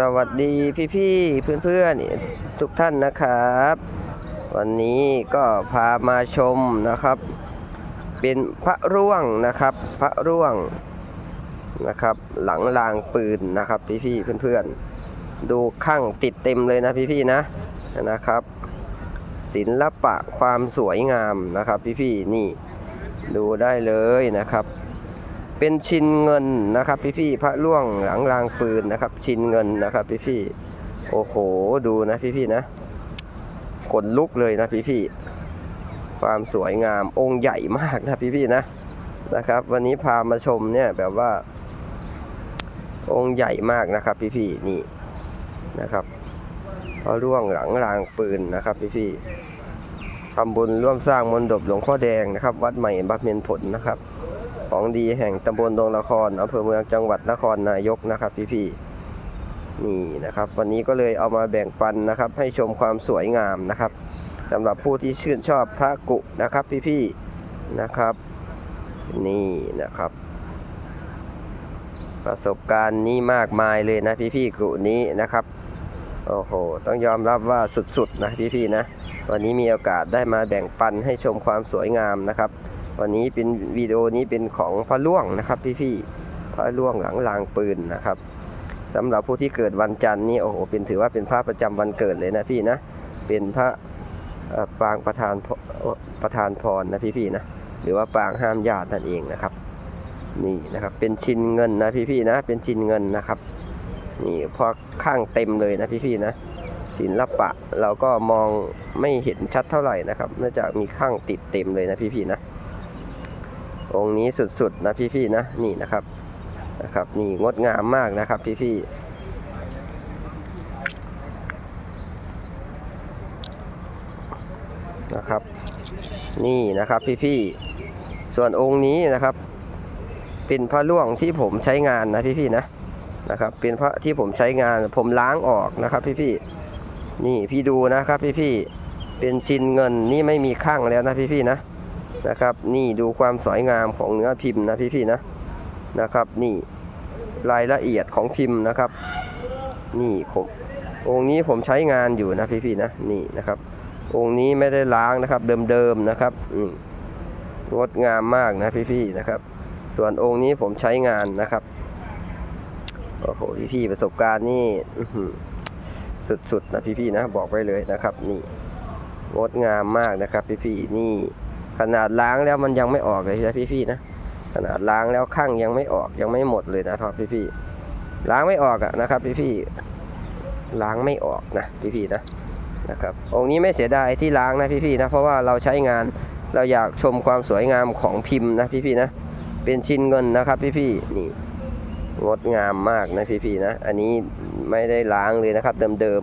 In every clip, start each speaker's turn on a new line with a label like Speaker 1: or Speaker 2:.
Speaker 1: สวัสดีพี่ๆเพื่อนๆทุกท่านนะครับ วันนี้ก็พามาชมนะครับ เป็นพระร่วงนะครับ พระร่วงนะครับ หลังรางปืนนะครับพี่ๆเพื่อนๆดูข้างติดเต็มเลยนะพี่ๆนะนะครับ ศิลปะความสวยงามนะครับ พี่ๆนี่ดูได้เลยนะครับ เป็นชินเงินนะครับ พี่ๆพระล่วงหลังรางปืนนะครับ ชินเงินนะครับ พี่ๆโอ้โหดูนะพี่ๆนะขนลุกเลยนะพี่ๆความสวยงามองค์ใหญ่มากนะพี่ๆนะนะครับ วันนี้พามาชมเนี่ยแบบว่า องค์ใหญ่มากนะครับ พี่ๆนี่นะครับพระล่วงหลังรางปืนนะครับพี่ๆทำบุญร่วมสร้างมนดบหลวงพ่อแดงนะครับ วัดใหม่บำเพ็ญผลนะครับ ของดีแห่งตำบลดงละครอำเภอเมืองจังหวัดนครนายกนะครับพี่ๆนี่นะครับ วันนี้ก็เลยเอามาแบ่งปันนะครับ ให้ชมความสวยงามนะครับสำหรับผู้ที่ชื่นชอบพระกุนะครับพี่ๆนะครับ นี่นะครับ ประสบการณ์นี้มากมายเลยนะพี่ๆกุนี้นะครับโอ้โห ต้องยอมรับว่าสุดๆนะพี่ๆนะ วันนี้มีโอกาสได้มาแบ่งปันให้ชมความสวยงามนะครับ วันนี้เป็นวิดีโอนี้เป็นของพระล่วงนะครับ พี่ๆพระล่วงหลังรางปืนนะครับสำหรับผู้ที่เกิดวันจันทร์นี่โอ้โหเป็นถือว่าเป็นพระประจำวันเกิดเลยนะพี่นะเป็นพระปางประธานประธานพรนะพี่ๆนะหรือว่าปางห้ามญาตินั่นเองนะครับ นี่นะครับเป็นชินเงินนะพี่ๆนะ เป็นชินเงินนะครับนี่พอข้างเต็มเลยนะพี่ๆนะศิลปะเราก็มองไม่เห็นชัดเท่าไหร่นะครับเนื่องจากมีข้างติดเต็มเลยนะพี่ๆนะ องค์นี้สุดๆนะพี่ๆนะนี่นะครับนะครับนี่งดงามมากนะครับพี่ๆนะครับนี่นะครับพี่ๆส่วนองค์นี้นะครับเป็นพระล่วงที่ผมใช้งานนะพี่ๆนะนะครับเป็นพระที่ผมใช้งานผมล้างออกนะครับพี่ๆนี่พี่ดูนะครับพี่ๆเป็นชินเงินนี่ไม่มีข้างแล้วนะพี่ๆนะ นะครับ นี่ดูความสวยงามของเนื้อพิมพ์นะพี่ๆนะนะครับ นี่รายละเอียดของพิมพ์นะครับ นี่ผมองค์นี้ผมใช้งานอยู่นะพี่ๆนะนี่นะครับ องค์นี้ไม่ได้ล้างนะครับ เดิมๆนะครับงดงามมากนะพี่ๆนะครับ ส่วนองค์นี้ผมใช้งานนะครับโอ้โหพี่ๆประสบการณ์นี่สุดๆนะพี่ๆนะบอกไว้เลยนะครับ นี่งดงามมากนะครับ พี่ๆนี่ ขนาดล้างแล้วมันยังไม่ออกเลยนะพี่ๆนะขนาดล้างแล้วข้างยังไม่ออกยังไม่หมดเลยนะครับพี่ๆล้างไม่ออกอะนะครับพี่ๆล้างไม่ออกนะพี่ๆนะนะครับองค์นี้ไม่เสียดายที่ล้างนะพี่ๆนะเพราะว่าเราใช้งานเราอยากชมความสวยงามของพิมพ์นะพี่ๆนะเป็นชิ้นเงินนะครับพี่ๆนี่งดงามมากนะพี่ๆนะ อันนี้ไม่ได้ล้างเลยนะครับเดิม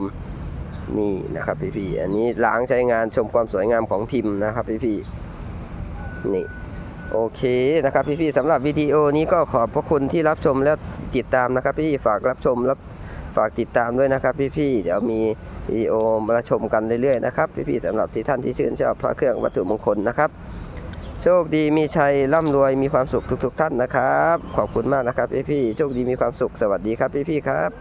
Speaker 1: ๆนี่นะครับพี่ๆอันนี้ล้างใช้งานชมความสวยงามของพิมพ์นะครับพี่ๆ นี่โอเคนะครับพี่ๆสำหรับวิดีโอนี้ก็ขอบพระคุณที่รับชมและติดตามนะครับ พี่ฝากรับชมรับฝากติดตามด้วยนะครับ พี่ๆเดี๋ยวมีวิดีโอมาชมกันเรื่อยๆนะครับพี่ๆสำหรับที่ท่านที่ชื่นชอบพระเครื่องวัตถุมงคลนะครับ โชคดีมีชัยร่ำรวยมีความสุขทุก ๆ ท่านนะครับ ขอบคุณมากนะครับพี่ๆโชคดีมีความสุขสวัสดีครับพี่ๆครับ